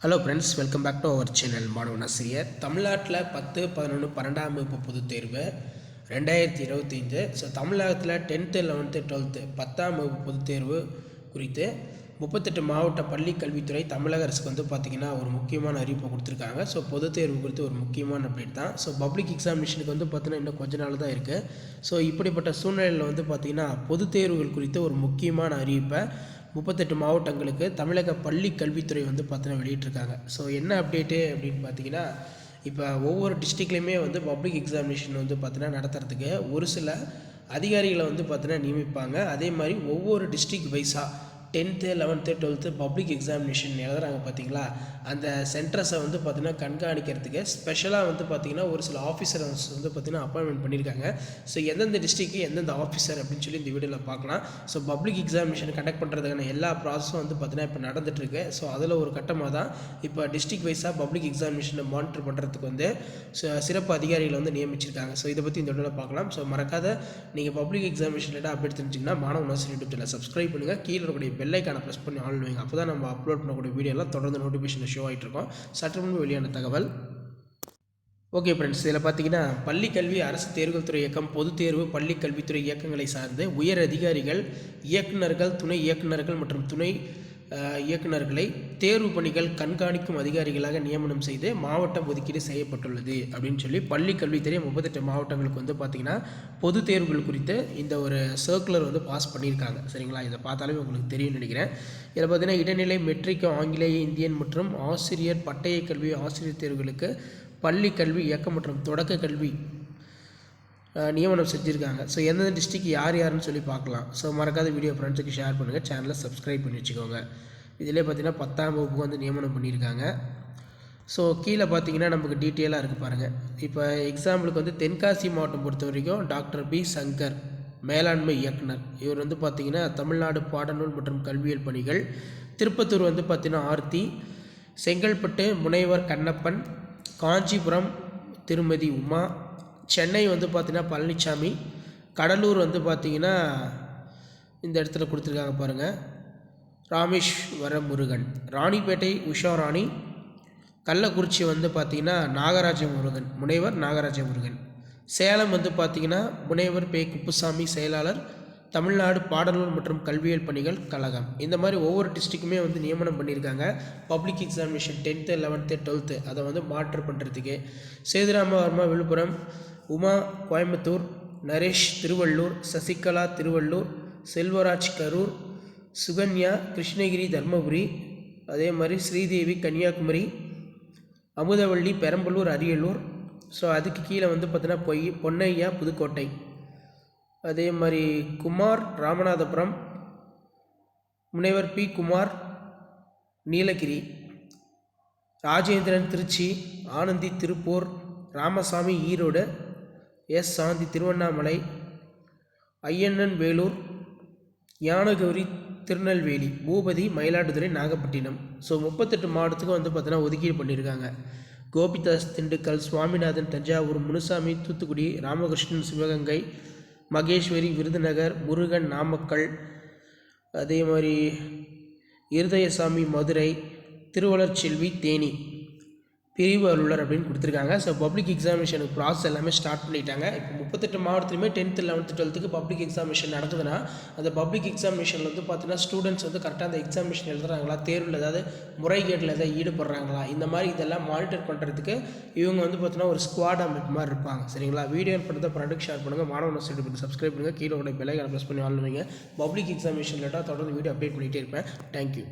Hello friends welcome back to our channel மாணவன் ஆசிரியர் தமிழ்நாட்டில் பத்து பதினொன்று பன்னெண்டாம் வகுப்பு பொதுத் தேர்வு ரெண்டாயிரத்தி இருபத்தைந்து. ஸோ தமிழகத்தில் டென்த்து லெவன்த்து டுவெல்த்து பத்தாம் வகுப்பு பொதுத் தேர்வு குறித்து முப்பத்தெட்டு மாவட்ட பள்ளி கல்வித்துறை தமிழக அரசுக்கு வந்து பார்த்திங்கன்னா ஒரு முக்கியமான அறிவிப்பு கொடுத்துருக்காங்க. ஸோ பொதுத் தேர்வு குறித்து ஒரு முக்கியமான அப்டேட் தான். ஸோ பப்ளிக் எக்ஸாமினேஷனுக்கு வந்து பார்த்திங்கன்னா இன்னும் கொஞ்ச நாள் தான் இருக்குது ஸோ இப்படிப்பட்ட சூழ்நிலையில் வந்து பார்த்திங்கன்னா பொதுத் தேர்வுகள் குறித்து ஒரு முக்கியமான அறிவிப்பை முப்பத்தெட்டு மாவட்டங்களுக்கு தமிழக பள்ளி கல்வித்துறை வந்து பார்த்தீங்கன்னா வெளியிட்டிருக்காங்க. ஸோ என்ன அப்டேட்டு அப்படின்னு பார்த்தீங்கன்னா இப்போ ஒவ்வொரு டிஸ்ட்ரிக்ட்லேயுமே வந்து பப்ளிக் எக்ஸாமினேஷன் வந்து பார்த்தீங்கன்னா நடத்துறதுக்கு ஒரு சில அதிகாரிகளை வந்து பார்த்தீங்கன்னா நியமிப்பாங்க. அதே மாதிரி ஒவ்வொரு டிஸ்ட்ரிக்ட் வைஸாக tenth eleventh twelfth public examination எழுதுறாங்க பார்த்தீங்களா அந்த சென்டர்ஸை வந்து பார்த்திங்கன்னா கண்காணிக்கிறதுக்கு ஸ்பெஷலாக வந்து பார்த்திங்கன்னா ஒரு சில ஆஃபீஸர்ஸ் வந்து பார்த்திங்கன்னா அப்பாயின்மெண்ட் பண்ணியிருக்காங்க ஸோ எந்தெந்த டிஸ்ட்ரிக்கு எந்தெந்த ஆஃபீஸர் அப்படின்னு சொல்லி இந்த வீடியோவில் பார்க்கலாம். ஸோ பப்ளிக் எக்ஸாமினேஷன் கண்டக்ட் பண்ணுறதுக்கான எல்லா ப்ராசஸும் வந்து பார்த்திங்கன்னா இப்போ நடந்துகிட்ருக்கு ஸோ அதில் ஒரு கட்டமாக தான் இப்போ டிஸ்ட்ரிக் வைஸாக பப்ளிக் எக்ஸாமினேஷனை மானிட்டர் பண்ணுறதுக்கு வந்து சிறப்பு அதிகாரிகளை வந்து நியமிச்சிருக்காங்க. ஸோ இதை பற்றி இந்த வீடியோவில் பார்க்கலாம். ஸோ மறக்காத நீங்கள் பப்ளிக் எக்ஸாமினேஷன் ரிலேட்டாக அப்டேட் தெரிஞ்சிங்கன்னா மாணவ நர்சரி யூடியூப் சேனல் சப்ஸ்கிரைப் பண்ணுங்கள் கீழே இருக்கக்கூடிய பெல்லைக்கான ப்ரெஸ் பண்ணி ஆன் வைங்க. அப்போ தான் நம்ம அப்லோட் பண்ணக்கூடிய வீடியோலாம் தொடர்ந்து நோட்டிஃபிகேஷன் ஷோ ஆகிட்டு இருக்கோம். சற்று முன்பு வெளியான தகவல். ஓகே ஃப்ரெண்ட்ஸ் இதில் பார்த்தீங்கன்னா பள்ளி கல்வி அரசு தேர்வுகள் துறை இயக்கம் பொதுத் தேர்வு பள்ளி கல்வித்துறை இயக்கங்களை சார்ந்து உயர் அதிகாரிகள் இயக்குநர்கள் துணை இயக்குநர்கள் மற்றும் துணை இயக்குநர்களை இயக்குனர்களை தேர்வு பணிகள் கண்காணிக்கும் அதிகாரிகளாக நியமனம் செய்து மாவட்டம் ஒதுக்கீடு செய்யப்பட்டுள்ளது அப்படின்னு சொல்லி பள்ளி கல்வித்துறை முப்பத்தெட்டு மாவட்டங்களுக்கு வந்து பார்த்திங்கன்னா பொது தேர்வுகள் குறித்து இந்த ஒரு சர்க்குலர் வந்து பாஸ் பண்ணியிருக்காங்க. சரிங்களா? இதை பார்த்தாலே உங்களுக்கு தெரியும்னு நினைக்கிறேன். இதில் பார்த்தீங்கன்னா இடைநிலை மெட்ரிக் ஆங்கிலேய இந்தியன் மற்றும் ஆசிரியர் பட்டய கல்வி ஆசிரியர் தேர்வுகளுக்கு பள்ளி கல்வி இயக்கம் மற்றும் தொடக்க கல்வி நியமனம் செஞ்சுருக்காங்க. ஸோ எந்தெந்த டிஸ்ட்ரிக் யார் யாருன்னு சொல்லி பார்க்கலாம். ஸோ மறக்காத வீடியோ ஃப்ரெண்ட்ஸுக்கு ஷேர் பண்ணுங்கள் சேனலை சப்ஸ்கிரைப் பண்ணி வச்சுக்கோங்க. இதிலே பார்த்தீங்கன்னா பத்தாம் வகுப்புக்கு வந்து நியமனம் பண்ணியிருக்காங்க. ஸோ கீழே பார்த்தீங்கன்னா நமக்கு டீட்டெயிலாக இருக்குது பாருங்கள் இப்போ எக்ஸாம்பிளுக்கு வந்து தென்காசி மாவட்டம் பொறுத்த வரைக்கும் டாக்டர் பி. சங்கர் மேலாண்மை இயக்குனர். இவர் வந்து பார்த்திங்கன்னா தமிழ்நாடு பாடநூல் மற்றும் கல்வியியல் பணிகள். திருப்பத்தூர் வந்து பார்த்திங்கன்னா ஆர்த்தி செங்கல்பட்டு முனைவர் கண்ணப்பன் காஞ்சிபுரம் திருமதி உமா சென்னை வந்து பார்த்திங்கன்னா பழனிசாமி கடலூர் வந்து பார்த்தீங்கன்னா இந்த இடத்துல கொடுத்துருக்காங்க பாருங்கள் ராமேஸ்வர முருகன் ராணிப்பேட்டை உஷா ராணி கள்ளக்குறிச்சி வந்து பார்த்திங்கன்னா நாகராஜ முருகன் முனைவர் நாகராஜ முருகன் சேலம் வந்து பார்த்தீங்கன்னா முனைவர் பே குப்புசாமி செயலாளர். தமிழ்நாடு பாடநூல் மற்றும் கல்வியியல் பணிகள் கழகம். இந்த மாதிரி ஒவ்வொரு டிஸ்ட்ரிக்குமே வந்து நியமனம் பண்ணியிருக்காங்க. Public examination tenth eleventh twelfth அதை வந்து மாற்று பண்ணுறதுக்கு. சேதுராமவர்மா விழுப்புரம் உமா கோயம்புத்தூர் நரேஷ் திருவள்ளூர் சசிகலா திருவள்ளூர் செல்வராஜ் கரூர் சுகன்யா கிருஷ்ணகிரி தர்மபுரி அதே மாதிரி ஸ்ரீதேவி கன்னியாகுமரி அமுதவள்ளி பெரம்பலூர் அரியலூர். ஸோ அதுக்கு கீழே வந்து பார்த்தீங்கன்னா பொய் பொன்னையா புதுக்கோட்டை. அதே மாதிரி குமார் ராமநாதபுரம் முனைவர் P. Kumar Nilgiri Rajendran Trichy Anandhi Tiruppur Ramasamy Erode S. Shanthi Tiruvannamalai Ayyannan Vellore Yanagowri Tirunelveli Boopathi Mayiladuthurai Nagapattinam. So முப்பத்தெட்டு மாவட்டத்துக்கும் வந்து பார்த்தோன்னா ஒதுக்கீடு பண்ணியிருக்காங்க கோபிதாஸ் திண்டுக்கல் சுவாமிநாதன் தஞ்சாவூர் முனுசாமி தூத்துக்குடி ராமகிருஷ்ணன் சிவகங்கை மகேஸ்வரி விருதுநகர் முருகன் நாமக்கல் அதே மாதிரி இருதயசாமி மதுரை திருவளர்ச்செல்வி தேனி. பிரிவு அலுவலர் அப்படின்னு கொடுத்துருக்காங்க. ஸோ பப்ளிக் எக்ஸாமினேஷனுக்கு ப்ராசஸ் எல்லாமே ஸ்டார்ட் பண்ணிட்டாங்க. இப்போ முப்பத்தெட்டு மாவட்டத்துலையுமே டென்த்து லெவன்த்து டுவெல்த்துக்கு பப்ளிக் எக்ஸாமினேஷன் நடக்குதுன்னா அந்த பப்ளிக் எக்ஸாமினேஷனில் வந்து பார்த்தீங்கன்னா ஸ்டூடெண்ட்ஸ் வந்து கரெக்டாக அந்த எக்ஸாமினேஷன் எழுதுறாங்களா? தேர்வில் ஏதாவது முறைகேட்டில் ஏதாவது ஈடுபடுறாங்களா? இந்த மாதிரி இதெல்லாம் மானிட்டர் பண்ணுறதுக்கு இவங்க வந்து பார்த்தீங்கன்னா ஒரு ஸ்குவாட் அமைப்பு மாதிரி இருப்பாங்க. சரிங்களா? வீடியோ பண்ணுறத ப்ராடக்ட் ஷேர் பண்ணுங்கள் மாணவ சைடு பண்ணி சப்ஸ்கிரைப் பண்ணுங்கள் கீழே உடைய பெல்லைக்கான ப்ரெஸ் பண்ணி வாழ்வீங்க பப்ளிக் எக்ஸாமினேஷன் லேட்டாக தொடர்ந்து வீடியோ அப்டேட் பண்ணிகிட்டே இருப்பேன். தேங்க்யூ